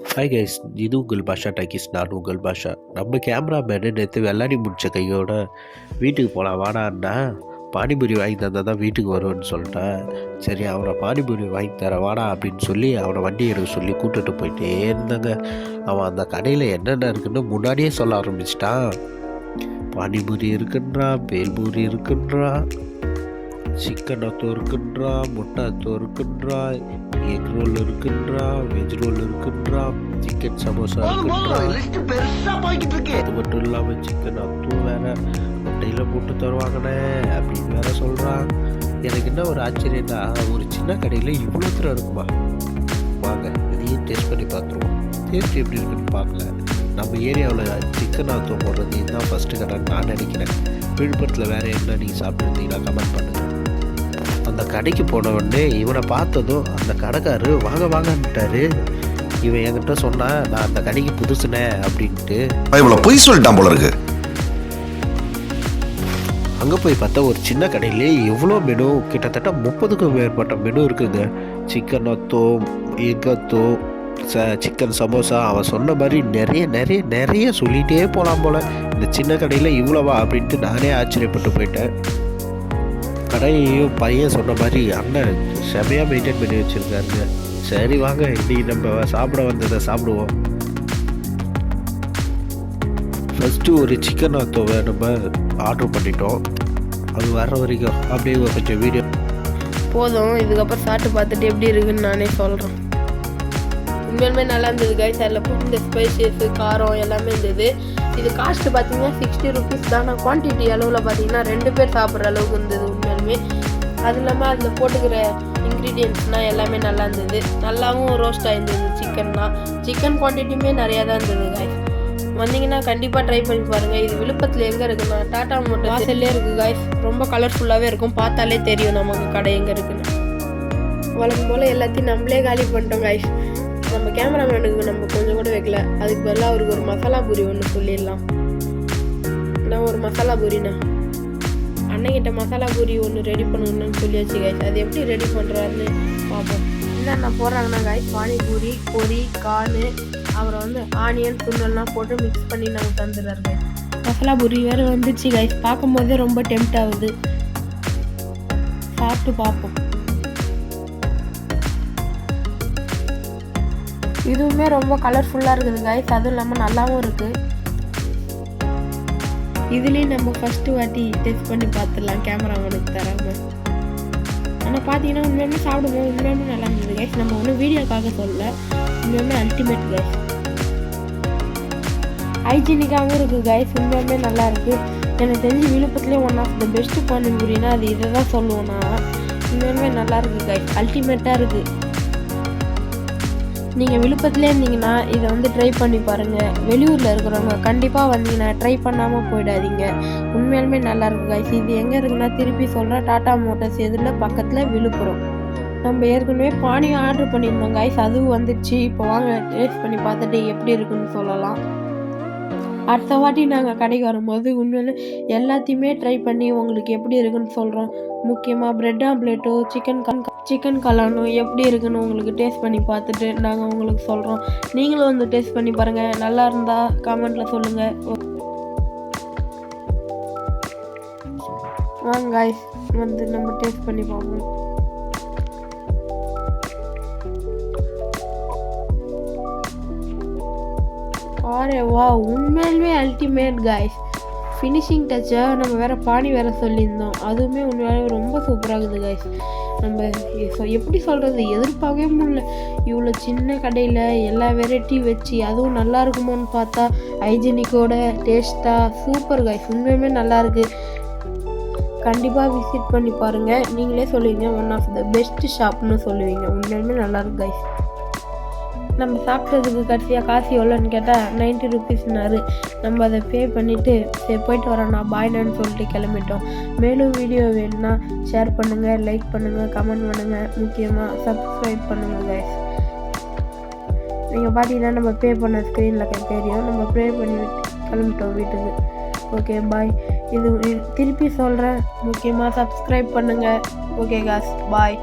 Hi guys இது உங்கள் பாஷா talkies நான் உங்கள் பாஷா. நம்ம கேமராமேனு நேற்று வெள்ளாடி முடிச்ச கையோட வீட்டுக்கு போகலாம் வாடான்னா பானிபூரி வாங்கி தந்தால் தான் வீட்டுக்கு வருவேன்னு சொல்லிட்டேன் சரி அவனை பானிபூரி வாங்கி தர வாடா அப்படின்னு சொல்லி அவனை வண்டி எடுக்க சொல்லி கூட்டிட்டு போயிட்டே இருந்தாங்க. அவன் அந்த கடையில் என்னென்ன இருக்குன்னு முன்னாடியே சொல்ல ஆரம்பிச்சிட்டான். பானிபூரி இருக்குன்றான் பேல்பூரி இருக்குன்றான் சிக்கன் அத்தோ இருக்குன்றா முட்டை அத்தோ இருக்குன்றா எக் ரோல் இருக்குன்றா வெஜ் ரோல் இருக்குன்றா சிக்கன் சமோசா இருக்குன்றா அது மட்டும் இல்லாமல் சிக்கன் அத்தும் வேற முட்டையில் போட்டு தருவாங்கண்ணே அப்படின்னு வேற சொல்கிறான் எனக்கு என்ன ஒரு ஆச்சரியம்னா ஒரு சின்ன கடையில் இவ்வளோ தூரம் இருக்குமா? வாங்க இதையும் டேஸ்ட் பண்ணி பார்த்துருவோம். டேஸ்ட் எப்படி இருக்குன்னு பார்க்கல. நம்ம ஏரியாவில் சிக்கன் அத்தம் போடுறது இதுதான் ஃபஸ்ட்டு கடைன்னு நான் நினைக்கிறேன். விழுப்புரத்தில் வேறு என்ன நீங்கள் சாப்பிட்ருந்தீங்கன்னா கமெண்ட் பண்ணுங்கள் அந்த கடைக்கு போன உடனே இவனை பார்த்ததும் அந்த கடைக்காரு வாங்க வாங்கன்ட்டாரு. இவன் என்கிட்ட சொன்னா நான் அந்த கடைக்கு புதுசுனே அப்படின்ட்டு. இவ்வளவு பொய் சொல்லிட்டான் போல இருக்கு. அங்கே போய் பார்த்தா ஒரு சின்ன கடையிலே எவ்வளோ மெனு கிட்டத்தட்ட முப்பதுக்கும் மேற்பட்ட மெனு இருக்குங்க. சிக்கன் அத்தோ எக் அத்தோ ச சிக்கன் சமோசா அவன் சொன்ன மாதிரி நிறைய நிறைய நிறைய சொல்லிகிட்டே போகலாம் போல். இந்த சின்ன கடையில் இவ்வளோவா? அப்படின்ட்டு நானே ஆச்சரியப்பட்டு போயிட்டேன். கடையையும் பையன் சொன்ன மாதிரி அண்ணன் செமையாக மெயின்டைன் பண்ணி வச்சுருக்காருங்க. சரி வாங்க இன்னைக்கு நம்ம சாப்பிட வந்ததை சாப்பிடுவோம். ஃபஸ்ட்டு ஒரு சிக்கன் அத்தோவை நம்ம ஆர்டர் பண்ணிட்டோம். அது வர்ற வரைக்கும் அப்படியே ஒரு கொஞ்சம் வீடியோ போதும் இதுக்கப்புறம் சாப்பிட்டு பார்த்துட்டு எப்படி இருக்குன்னு நானே சொல்கிறேன் உண்மையுமே நல்லா இருந்தது கைஸ் அதில் இந்த ஸ்பைசஸ் காரம் எல்லாமே இருந்தது. இது காஸ்ட் பார்த்தீங்கன்னா சிக்ஸ்டி ருபீஸ் தான். ஆனால் குவான்டிட்டி அளவில் பார்த்தீங்கன்னா ரெண்டு பேர் சாப்பிட்ற அளவுக்கு இருந்தது உண்மையுமே அது இல்லாமல் அதில் போட்டுக்கிற இன்க்ரீடியன்ட்ஸ்னால் எல்லாமே நல்லா இருந்தது. நல்லாவும் ரோஸ்ட் ஆயிருந்தது சிக்கன்னா சிக்கன் குவான்டிட்டியுமே நிறையா தான் இருந்தது கைஸ் வந்தீங்கன்னா கண்டிப்பாக ட்ரை பண்ணி பாருங்கள் இது விழுப்புரத்தில் எங்கே இருக்குன்னா டாடா மோட்டர் வாசல்லே இருக்குது காய்ஸ் ரொம்ப கலர்ஃபுல்லாகவே இருக்கும். பார்த்தாலே தெரியும் நமக்கு கடை எங்கே இருக்குன்னு. வழக்கம் போல் எல்லாத்தையும் நம்மளே காலி பண்ணிட்டோம் காய்ஸ் நம்ம கேமராமேனுக்கு நம்ம கொஞ்சம் கூட வைக்கல. அதுக்கு பதிலாக அவருக்கு ஒரு மசாலா பூரி ஒன்று சொல்லிடலாம். நான் ஒரு மசாலா பூரிண்ணா. அண்ணங்கிட்ட மசாலா பூரி ஒன்று ரெடி பண்ணணும்னு சொல்லியாச்சு காய்ஸ் அது எப்படி ரெடி பண்ணுறாருன்னு பார்ப்போம் என்னென்ன போடுறாங்கன்னா காய்ஸ் பானிபூரி பொரி கான் அப்புறம் வந்து ஆனியன் துண்டெல்லாம் போட்டு மிக்ஸ் பண்ணி நாங்கள் தந்துடுறாரு. மசாலா பூரி வேறு வந்துச்சு கைஸ் பார்க்கும்போதே ரொம்ப டெம்ட் ஆகுது. சாப்பிட்டு பார்ப்போம் இதுவுமே ரொம்ப கலர்ஃபுல்லாக இருக்குது கைஸ் அதுவும் இல்லாமல் நல்லாவும் இருக்குது இதுலேயும் நம்ம ஃபஸ்ட்டு வாட்டி டெஸ்ட் பண்ணி பார்த்துடலாம். கேமராமேனுக்கு தராமல் ஆனால் பார்த்தீங்கன்னா உண்மையுமே சாப்பிடும்போது உண்மையுமே நல்லா இருந்தது கைஸ் நம்ம ஒன்றும் வீடியோக்காக சொல்லல. உண்மையுமே அல்டிமேட் கைஸ் ஹைஜீனிக்காகவும் இருக்குது கைஸ் உண்மையுமே நல்லா இருக்குது எனக்கு தெரிஞ்சு விழுப்புரத்துலேயே ஒன் ஆஃப் த பெஸ்ட் பானிபூரினா அது இதை தான் சொல்லுவோம் நான். உண்மையுமே நல்லா இருக்குது கைஸ் அல்டிமேட்டாக இருக்குது நீங்கள் விழுப்புரத்துலேயே இருந்தீங்கன்னா இதை வந்து ட்ரை பண்ணி பாருங்கள் வெளியூரில் இருக்கிறவங்க கண்டிப்பாக வந்தீங்கன்னா ட்ரை பண்ணாமல் போயிடாதீங்க. உண்மையாலுமே நல்லாயிருக்கும் கைஸ் இது எங்கே இருக்குன்னா திருப்பி சொல்கிறேன் டாட்டா மோட்டர்ஸ் எதிரில் பக்கத்தில் விழுப்புரம். நம்ம ஏற்கனவே பானி ஆர்டர் பண்ணியிருந்தோம் கைஸ் அதுவும் வந்துடுச்சு. இப்போ வாங்க டேஸ்ட் பண்ணி பார்த்துட்டு எப்படி இருக்குன்னு சொல்லலாம். அடுத்த வாட்டி நாங்கள் கடைக்கு வரும்போது உண்மையில எல்லாத்தையுமே ட்ரை பண்ணி உங்களுக்கு எப்படி இருக்குன்னு சொல்கிறோம் முக்கியமாக ப்ரெட் ஆம்லேட்டோ சிக்கன் சிக்கன் கலானோ எப்படி இருக்குன்னு உங்களுக்கு டேஸ்ட் பண்ணி பார்த்துட்டு நாங்கள் உங்களுக்கு சொல்கிறோம் நீங்களும் வந்து டேஸ்ட் பண்ணி பாருங்கள் நல்லா இருந்தால் கமெண்ட்டில் சொல்லுங்கள் வாங்க காய்ஸ் வந்து நம்ம டேஸ்ட் பண்ணி பார்ப்போம். ஆரே வா உண்மையிலுமே அல்டிமேட் காய்ஸ் ஃபினிஷிங் டச்சை நம்ம வேறு பாணி வேறு சொல்லியிருந்தோம். அதுவுமே உண்மையாலே ரொம்ப சூப்பராக இருக்குது காய்ஸ் நம்ம எப்படி சொல்கிறது எதிர்பார்க்கவே முடியல. இவ்வளோ சின்ன கடையில் எல்லா வெரைட்டி வச்சு அதுவும் நல்லா இருக்குமோன்னு பார்த்தா ஹைஜீனிக்கோட டேஸ்ட்டாக சூப்பர் காய்ஸ் உண்மையுமே நல்லாயிருக்கு கண்டிப்பாக விசிட் பண்ணி பாருங்கள் நீங்களே சொல்லுவீங்க ஒன் ஆஃப் த பெஸ்ட் ஷாப்னு சொல்லுவீங்க. உண்மையுமே நல்லாயிருக்கு காய்ஸ் நம்ம சாப்பிட்டதுக்கு கடைசியாக காசு எவ்வளோன்னு கேட்டால் நைன்ட்டி ருபீஸ்னாரு நம்ம அதை பே பண்ணிவிட்டு சரி போயிட்டு வரோம்ண்ணா பாய்னான்னு சொல்லிட்டு கிளம்பிட்டோம். மேலும் வீடியோ வேணும்னா ஷேர் பண்ணுங்கள் லைக் பண்ணுங்கள் கமெண்ட் பண்ணுங்கள் முக்கியமாக சப்ஸ்கிரைப் பண்ணுங்கள் கைஸ் நீங்கள் பார்த்தீங்கன்னா நம்ம பே பண்ண ஸ்க்ரீனில் தெரியும். நம்ம ப்ரே பண்ணி கிளம்பிட்டோம் வீட்டுக்கு. ஓகே பாய் இது திருப்பி சொல்கிறேன் முக்கியமாக சப்ஸ்கிரைப் பண்ணுங்கள் ஓகே காஸ் பாய்